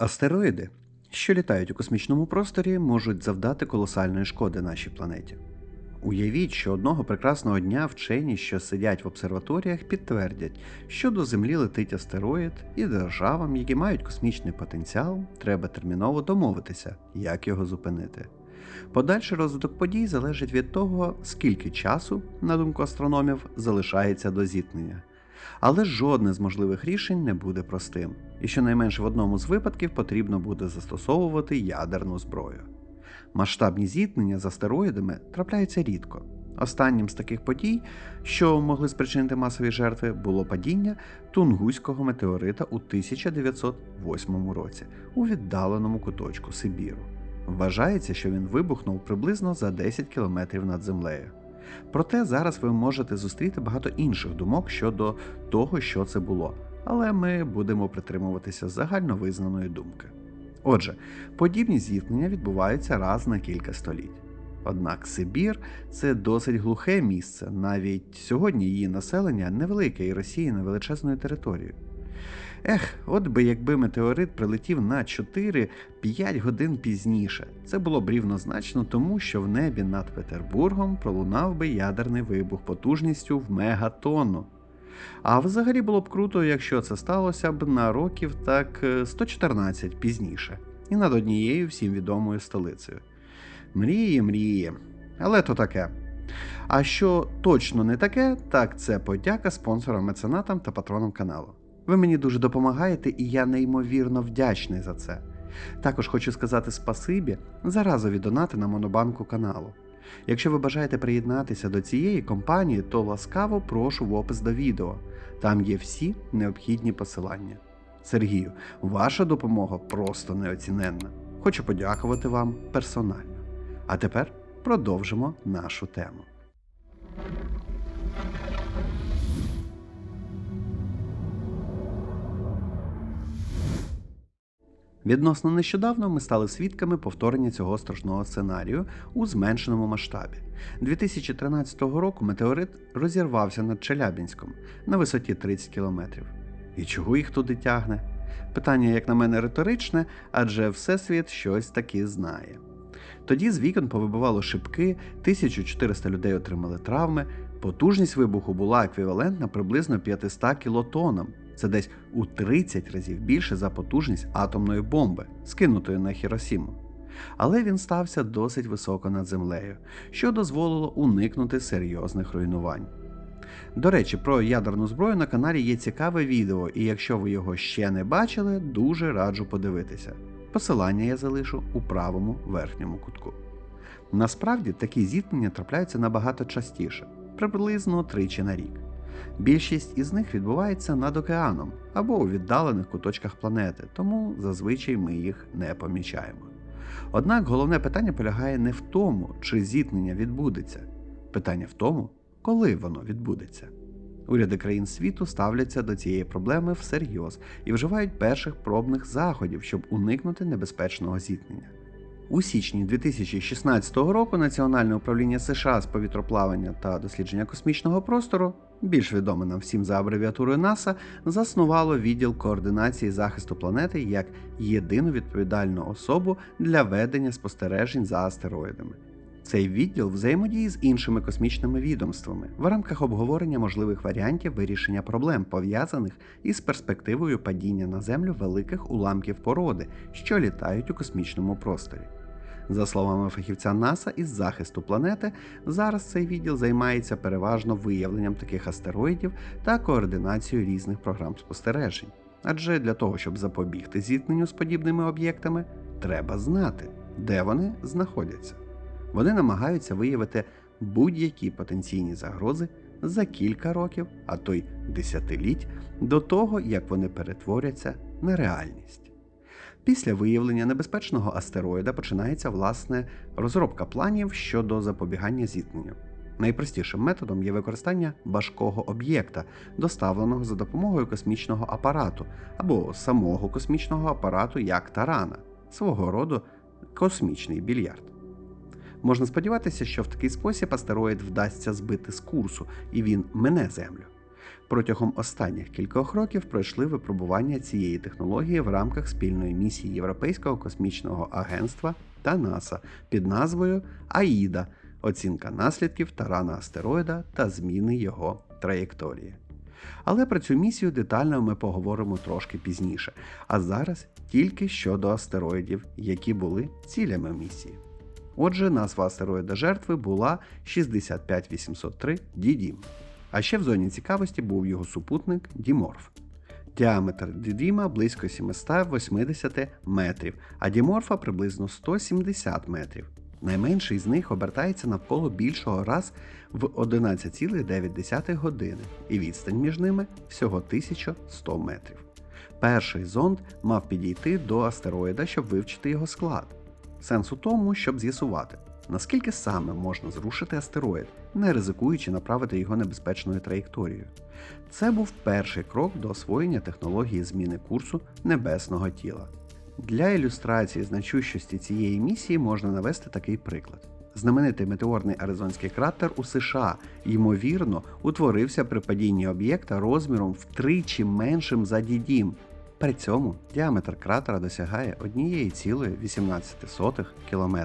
Астероїди, що літають у космічному просторі, можуть завдати колосальної шкоди нашій планеті. Уявіть, що одного прекрасного дня вчені, що сидять в обсерваторіях, підтвердять, що до Землі летить астероїд, і державам, які мають космічний потенціал, треба терміново домовитися, як його зупинити. Подальший розвиток подій залежить від того, скільки часу, на думку астрономів, залишається до зіткнення. Але жодне з можливих рішень не буде простим, і щонайменше в одному з випадків потрібно буде застосовувати ядерну зброю. Масштабні зіткнення з астероїдами трапляються рідко. Останнім з таких подій, що могли спричинити масові жертви, було падіння Тунгуського метеорита у 1908 році у віддаленому куточку Сибіру. Вважається, що він вибухнув приблизно за 10 кілометрів над землею. Проте зараз ви можете зустріти багато інших думок щодо того, що це було, але ми будемо притримуватися загальновизнаної думки. Отже, подібні зіткнення відбуваються раз на кілька століть. Однак Сибір це досить глухе місце, навіть сьогодні її населення невелике і Росія на величезною територією. Ех, от би якби метеорит прилетів на 4-5 годин пізніше. Це було б рівнозначно тому, що в небі над Петербургом пролунав би ядерний вибух потужністю в мегатонну. А взагалі було б круто, якщо це сталося б на років так 114 пізніше, і над однією всім відомою столицею. Мрії, мрії, але то таке. А що точно не таке, так це подяка спонсорам, меценатам та патронам каналу. Ви мені дуже допомагаєте, і я неймовірно вдячний за це. Також хочу сказати спасибі за разові донати на монобанку каналу. Якщо ви бажаєте приєднатися до цієї компанії, то ласкаво прошу в опис до відео. Там є всі необхідні посилання. Сергію, ваша допомога просто неоціненна. Хочу подякувати вам персонально. А тепер продовжимо нашу тему. Відносно нещодавно ми стали свідками повторення цього страшного сценарію у зменшеному масштабі. 2013 року метеорит розірвався над Челябінськом на висоті 30 кілометрів. І чого їх туди тягне? Питання, як на мене, риторичне, адже Всесвіт щось таки знає. Тоді з вікон повибивало шибки, 1400 людей отримали травми, потужність вибуху була еквівалентна приблизно 500 кілотонам. Це десь у 30 разів більше за потужність атомної бомби, скинутої на Хіросіму. Але він стався досить високо над землею, що дозволило уникнути серйозних руйнувань. До речі, про ядерну зброю на каналі є цікаве відео, і якщо ви його ще не бачили, дуже раджу подивитися. Посилання я залишу у правому верхньому кутку. Насправді такі зіткнення трапляються набагато частіше, приблизно тричі на рік. Більшість із них відбувається над океаном або у віддалених куточках планети, тому зазвичай ми їх не помічаємо. Однак головне питання полягає не в тому, чи зіткнення відбудеться, питання в тому, коли воно відбудеться. Уряди країн світу ставляться до цієї проблеми всерйоз і вживають перших пробних заходів, щоб уникнути небезпечного зіткнення. У січні 2016 року Національне управління США з повітроплавання та дослідження космічного простору, більш відоме нам всім за абревіатурою НАСА, заснувало відділ координації захисту планети як єдину відповідальну особу для ведення спостережень за астероїдами. Цей відділ взаємодіє з іншими космічними відомствами в рамках обговорення можливих варіантів вирішення проблем, пов'язаних із перспективою падіння на Землю великих уламків породи, що літають у космічному просторі. За словами фахівця НАСА із захисту планети, зараз цей відділ займається переважно виявленням таких астероїдів та координацією різних програм спостережень. Адже для того, щоб запобігти зіткненню з подібними об'єктами, треба знати, де вони знаходяться. Вони намагаються виявити будь-які потенційні загрози за кілька років, а то й десятиліть до того, як вони перетворяться на реальність. Після виявлення небезпечного астероїда починається власне розробка планів щодо запобігання зіткненню. Найпростішим методом є використання важкого об'єкта, доставленого за допомогою космічного апарату або самого космічного апарату як тарана, свого роду космічний більярд. Можна сподіватися, що в такий спосіб астероїд вдасться збити з курсу і він мине Землю. Протягом останніх кількох років пройшли випробування цієї технології в рамках спільної місії Європейського космічного агентства та НАСА під назвою АІДА оцінка наслідків тарана астероїда та зміни його траєкторії. Але про цю місію детально ми поговоримо трошки пізніше. А зараз тільки щодо астероїдів, які були цілями місії. Отже, назва астероїда жертви була 65803 Дідім. А ще в зоні цікавості був його супутник Діморф. Діаметр Дідіма близько 780 метрів, а Діморфа приблизно 170 метрів. Найменший з них обертається навколо більшого раз в 11,9 години, і відстань між ними всього 1100 метрів. Перший зонд мав підійти до астероїда, щоб вивчити його склад. Сенс у тому, щоб з'ясувати, наскільки саме можна зрушити астероїд, не ризикуючи направити його небезпечною траєкторією. Це був перший крок до освоєння технології зміни курсу небесного тіла. Для ілюстрації значущості цієї місії можна навести такий приклад. Знаменитий метеорний Аризонський кратер у США, ймовірно, утворився при падінні об'єкта розміром втричі меншим за дідім. При цьому діаметр кратера досягає 1,18 км.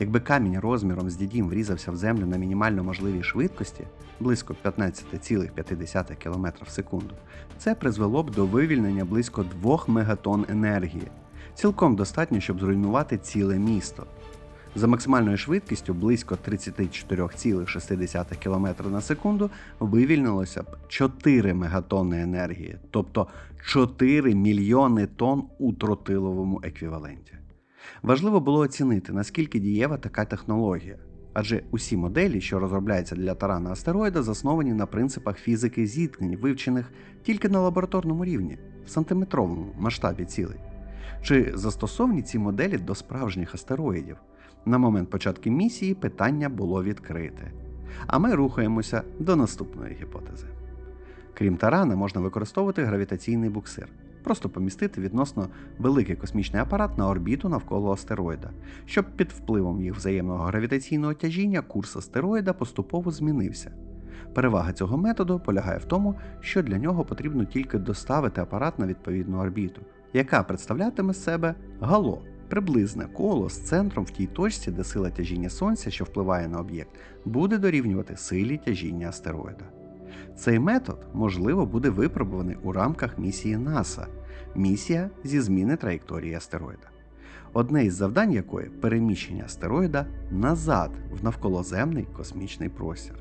Якби камінь розміром з дідім врізався в землю на мінімально можливій швидкості близько 15,5 км в секунду, це призвело б до вивільнення близько 2 мегатонн енергії. Цілком достатньо, щоб зруйнувати ціле місто. За максимальною швидкістю близько 34,6 км на секунду вивільнилося б 4 мегатонни енергії, тобто 4 мільйони тонн у тротиловому еквіваленті. Важливо було оцінити, наскільки дієва така технологія, адже усі моделі, що розробляються для тарана астероїда, засновані на принципах фізики зіткнень, вивчених тільки на лабораторному рівні, в сантиметровому масштабі цілей. Чи застосовані ці моделі до справжніх астероїдів? На момент початку місії питання було відкрите. А ми рухаємося до наступної гіпотези. Крім тарана, можна використовувати гравітаційний буксир, просто помістити відносно великий космічний апарат на орбіту навколо астероїда, щоб під впливом їх взаємного гравітаційного тяжіння курс астероїда поступово змінився. Перевага цього методу полягає в тому, що для нього потрібно тільки доставити апарат на відповідну орбіту, яка представлятиме себе гало, приблизне коло з центром в тій точці, де сила тяжіння Сонця, що впливає на об'єкт, буде дорівнювати силі тяжіння астероїда. Цей метод, можливо, буде випробуваний у рамках місії НАСА місія зі зміни траєкторії астероїда. Одне із завдань якої переміщення астероїда назад в навколоземний космічний простір.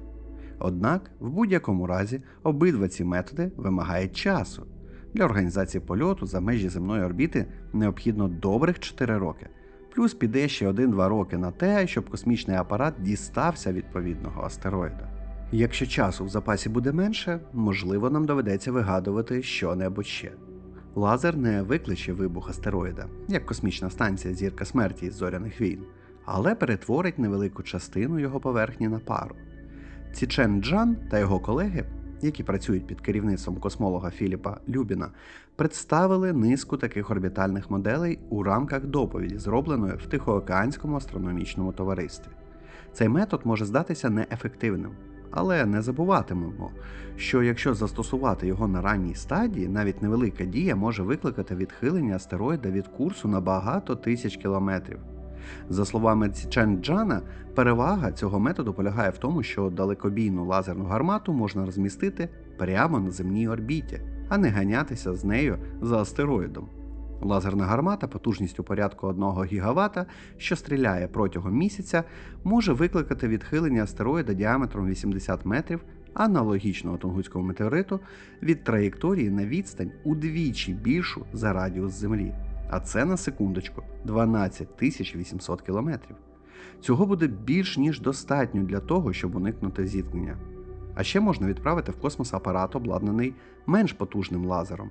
Однак, в будь-якому разі, обидва ці методи вимагають часу. Для організації польоту за межі земної орбіти необхідно добрих 4 роки, плюс піде ще 1-2 роки на те, щоб космічний апарат дістався відповідного астероїда. Якщо часу в запасі буде менше, можливо, нам доведеться вигадувати що-небудь ще. Лазер не викличе вибух астероїда, як космічна станція зірка смерті із зоряних війн, але перетворить невелику частину його поверхні на пару. Цічен Джан та його колеги, які працюють під керівництвом космолога Філіпа Любіна, представили низку таких орбітальних моделей у рамках доповіді, зробленої в Тихоокеанському астрономічному товаристві. Цей метод може здатися неефективним, але не забуватимемо, що якщо застосувати його на ранній стадії, навіть невелика дія може викликати відхилення астероїда від курсу на багато тисяч кілометрів. За словами Чен Джана, перевага цього методу полягає в тому, що далекобійну лазерну гармату можна розмістити прямо на земній орбіті, а не ганятися з нею за астероїдом. Лазерна гармата потужністю порядку 1 ГВт, що стріляє протягом місяця, може викликати відхилення астероїда діаметром 80 метрів, аналогічного тунгуському метеориту, від траєкторії на відстань удвічі більшу за радіус Землі. А це на секундочку 12 800 кілометрів. Цього буде більш ніж достатньо для того, щоб уникнути зіткнення. А ще можна відправити в космос апарат, обладнаний менш потужним лазером.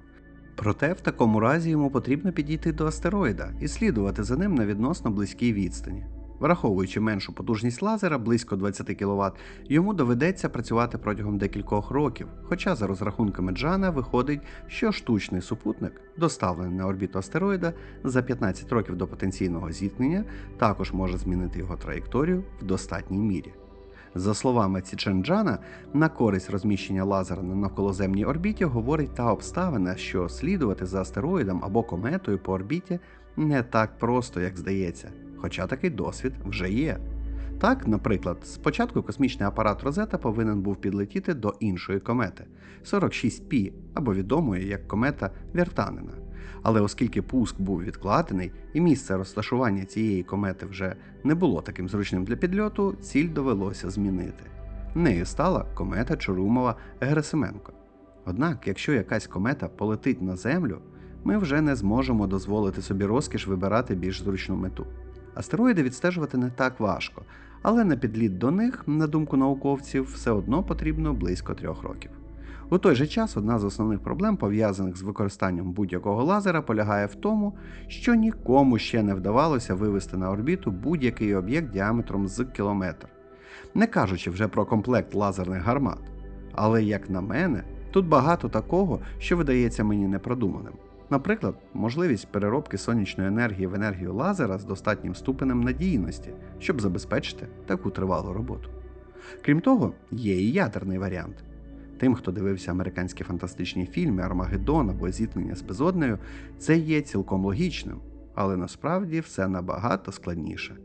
Проте в такому разі йому потрібно підійти до астероїда і слідувати за ним на відносно близькій відстані. Враховуючи меншу потужність лазера близько 20 кВт, йому доведеться працювати протягом декількох років, хоча за розрахунками Джана виходить, що штучний супутник, доставлений на орбіту астероїда за 15 років до потенційного зіткнення, також може змінити його траєкторію в достатній мірі. За словами Ціченджана, на користь розміщення лазера на навколоземній орбіті говорить та обставина, що слідувати за астероїдом або кометою по орбіті не так просто, як здається, хоча такий досвід вже є. Так, наприклад, спочатку космічний апарат Розета повинен був підлетіти до іншої комети 46P або відомої як комета Вертанина. Але оскільки пуск був відкладений і місце розташування цієї комети вже не було таким зручним для підльоту, ціль довелося змінити. Нею стала комета Чорумова Герасименко. Однак, якщо якась комета полетить на Землю, ми вже не зможемо дозволити собі розкіш вибирати більш зручну мету. Астероїди відстежувати не так важко, але на підліт до них, на думку науковців, все одно потрібно близько трьох років. У той же час одна з основних проблем, пов'язаних з використанням будь-якого лазера, полягає в тому, що нікому ще не вдавалося вивести на орбіту будь-який об'єкт діаметром з кілометр, не кажучи вже про комплект лазерних гармат. Але, як на мене, тут багато такого, що видається мені непродуманим. Наприклад, можливість переробки сонячної енергії в енергію лазера з достатнім ступенем надійності, щоб забезпечити таку тривалу роботу. Крім того, є і ядерний варіант. Тим, хто дивився американські фантастичні фільми Армагеддон або зіткнення з безоднею, це є цілком логічним, але насправді все набагато складніше.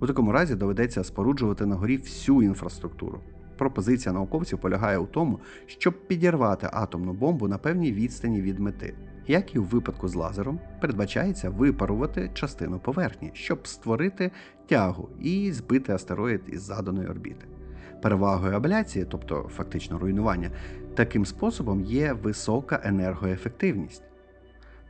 У такому разі доведеться споруджувати на горі всю інфраструктуру. Пропозиція науковців полягає у тому, щоб підірвати атомну бомбу на певній відстані від мети. Як і у випадку з лазером, передбачається випарувати частину поверхні, щоб створити тягу і збити астероїд із заданої орбіти. Перевагою абляції, тобто фактично руйнування, таким способом є висока енергоефективність.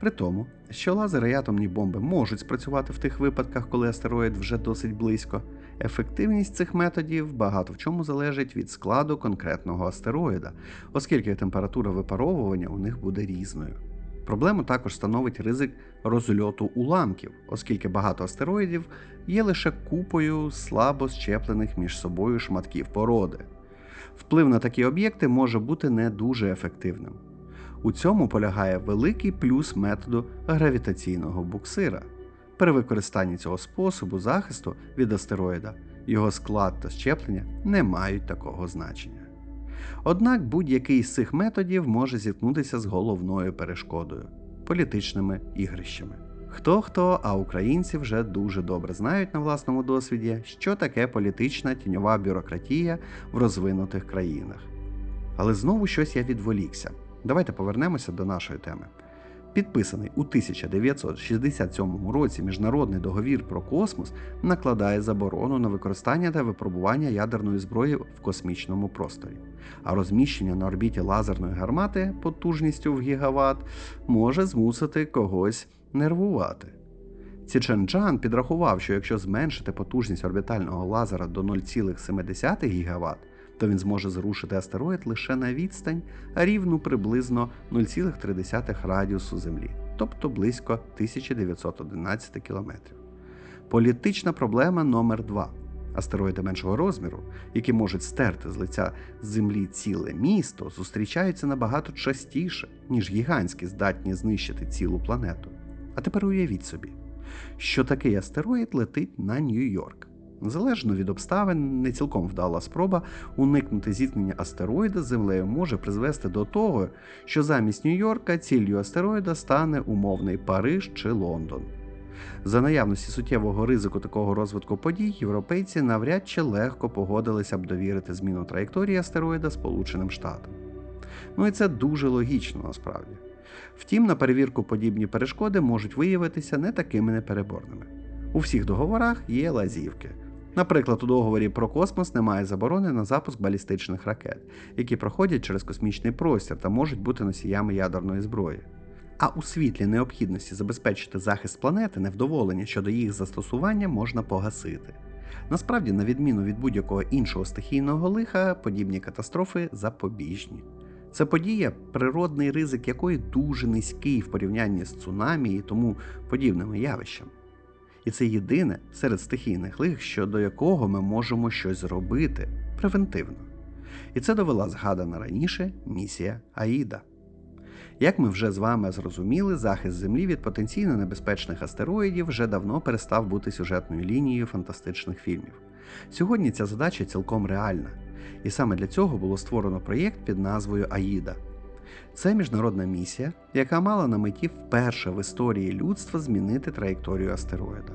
При тому, що лазери і атомні бомби можуть спрацювати в тих випадках, коли астероїд вже досить близько, ефективність цих методів багато в чому залежить від складу конкретного астероїда, оскільки температура випаровування у них буде різною. Проблему також становить ризик розльоту уламків, оскільки багато астероїдів є лише купою слабо щеплених між собою шматків породи. Вплив на такі об'єкти може бути не дуже ефективним. У цьому полягає великий плюс методу гравітаційного буксира. При використанні цього способу захисту від астероїда його склад та щеплення не мають такого значення. Однак будь-який з цих методів може зіткнутися з головною перешкодою політичними ігрищами. Хто хто, а українці вже дуже добре знають на власному досвіді, що таке політична тіньова бюрократія в розвинутих країнах. Але знову щось я відволікся. Давайте повернемося до нашої теми. Підписаний у 1967 році міжнародний договір про космос накладає заборону на використання та випробування ядерної зброї в космічному просторі, а розміщення на орбіті лазерної гармати потужністю в гігават може змусити когось нервувати. Ціченджан підрахував, що якщо зменшити потужність орбітального лазера до 0,7 ГВт, то він зможе зрушити астероїд лише на відстань рівну приблизно 0,3 радіусу Землі, тобто близько 1911 км. Політична проблема номер 2 Астероїди меншого розміру, які можуть стерти з лиця Землі ціле місто, зустрічаються набагато частіше, ніж гігантські здатні знищити цілу планету. А тепер уявіть собі, що такий астероїд летить на Нью-Йорк. Залежно від обставин, не цілком вдала спроба уникнути зіткнення астероїда з землею може призвести до того, що замість Нью-Йорка ціллю астероїда стане умовний Париж чи Лондон. За наявності суттєвого ризику такого розвитку подій, європейці навряд чи легко погодилися б довірити зміну траєкторії астероїда Сполученим Штатам. Ну і це дуже логічно насправді. Втім, на перевірку подібні перешкоди можуть виявитися не такими непереборними. У всіх договорах є лазівки. Наприклад, у договорі про космос немає заборони на запуск балістичних ракет, які проходять через космічний простір та можуть бути носіями ядерної зброї. А у світлі необхідності забезпечити захист планети невдоволення щодо їх застосування можна погасити. Насправді, на відміну від будь-якого іншого стихійного лиха, подібні катастрофи запобіжні. Це подія, природний ризик якої дуже низький в порівнянні з цунамі і тому подібними явищами. І це єдине серед стихійних лих, щодо якого ми можемо щось зробити превентивно. І це довела згадана раніше місія Аїда. Як ми вже з вами зрозуміли, захист Землі від потенційно небезпечних астероїдів вже давно перестав бути сюжетною лінією фантастичних фільмів. Сьогодні ця задача цілком реальна, і саме для цього було створено проєкт під назвою Аїда. Це міжнародна місія, яка мала на меті вперше в історії людства змінити траєкторію астероїда.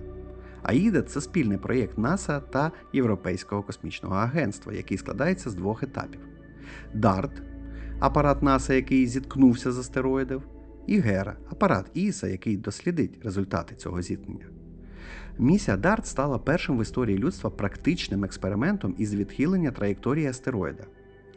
Аїда це спільний проєкт НАСА та Європейського космічного агентства, який складається з двох етапів: DART – апарат НАСА, який зіткнувся з астероїдів, і Гера апарат ІСА, який дослідить результати цього зіткнення. Місія DART стала першим в історії людства практичним експериментом із відхилення траєкторії астероїда.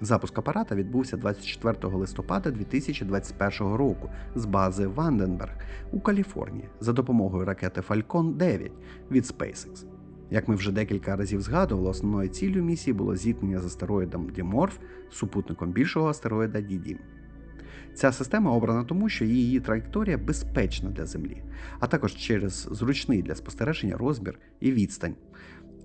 Запуск апарата відбувся 24 листопада 2021 року з бази Ванденберг у Каліфорнії за допомогою ракети Falcon 9 від SpaceX. Як ми вже декілька разів згадували, основною ціллю місії було зіткнення з астероїдом Діморф, супутником більшого астероїда Дідім. Ця система обрана тому, що її траєкторія безпечна для Землі, а також через зручний для спостереження розмір і відстань.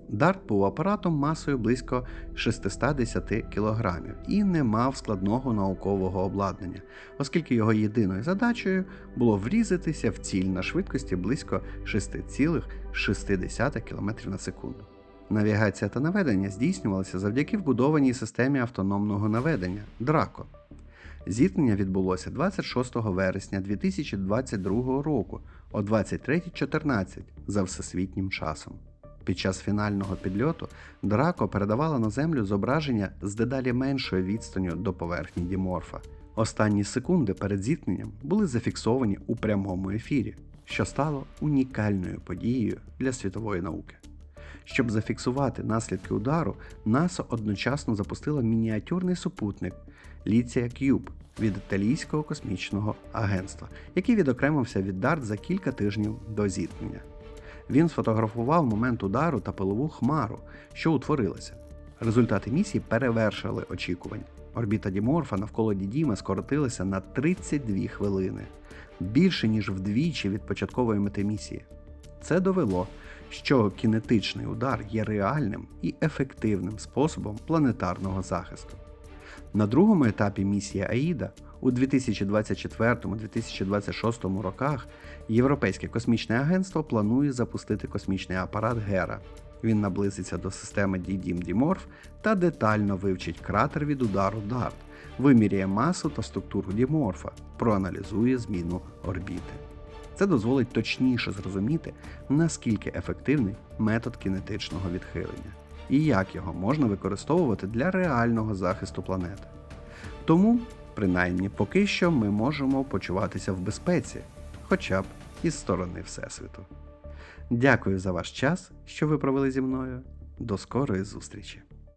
Дарт був апаратом масою близько 610 кг і не мав складного наукового обладнання, оскільки його єдиною задачею було врізатися в ціль на швидкості близько 6,6 км на секунду. Навігація та наведення здійснювалися завдяки вбудованій системі автономного наведення Драко. Зіткнення відбулося 26 вересня 2022 року о 23.14 за всесвітнім часом. Під час фінального підльоту Драко передавала на землю зображення з дедалі меншою відстанню до поверхні Діморфа. Останні секунди перед зіткненням були зафіксовані у прямому ефірі, що стало унікальною подією для світової науки. Щоб зафіксувати наслідки удару, НАСА одночасно запустила мініатюрний супутник Ліція Кюб від Італійського космічного агентства, який відокремився від Дарт за кілька тижнів до зіткнення. Він сфотографував момент удару та пилову хмару, що утворилася. Результати місії перевершили очікування. Орбіта Діморфа навколо Дідіма скоротилася на 32 хвилини, більше ніж вдвічі від початкової мети місії. Це довело, що кінетичний удар є реальним і ефективним способом планетарного захисту. На другому етапі місії Аїда у 2024-2026 роках Європейське космічне агентство планує запустити космічний апарат Гера. Він наблизиться до системи Діморф та детально вивчить кратер від удару Дарт, виміряє масу та структуру Діморфа, проаналізує зміну орбіти. Це дозволить точніше зрозуміти, наскільки ефективний метод кінетичного відхилення і як його можна використовувати для реального захисту планети. Тому, принаймні, поки що ми можемо почуватися в безпеці, хоча б із сторони Всесвіту. Дякую за ваш час, що ви провели зі мною. До скорої зустрічі!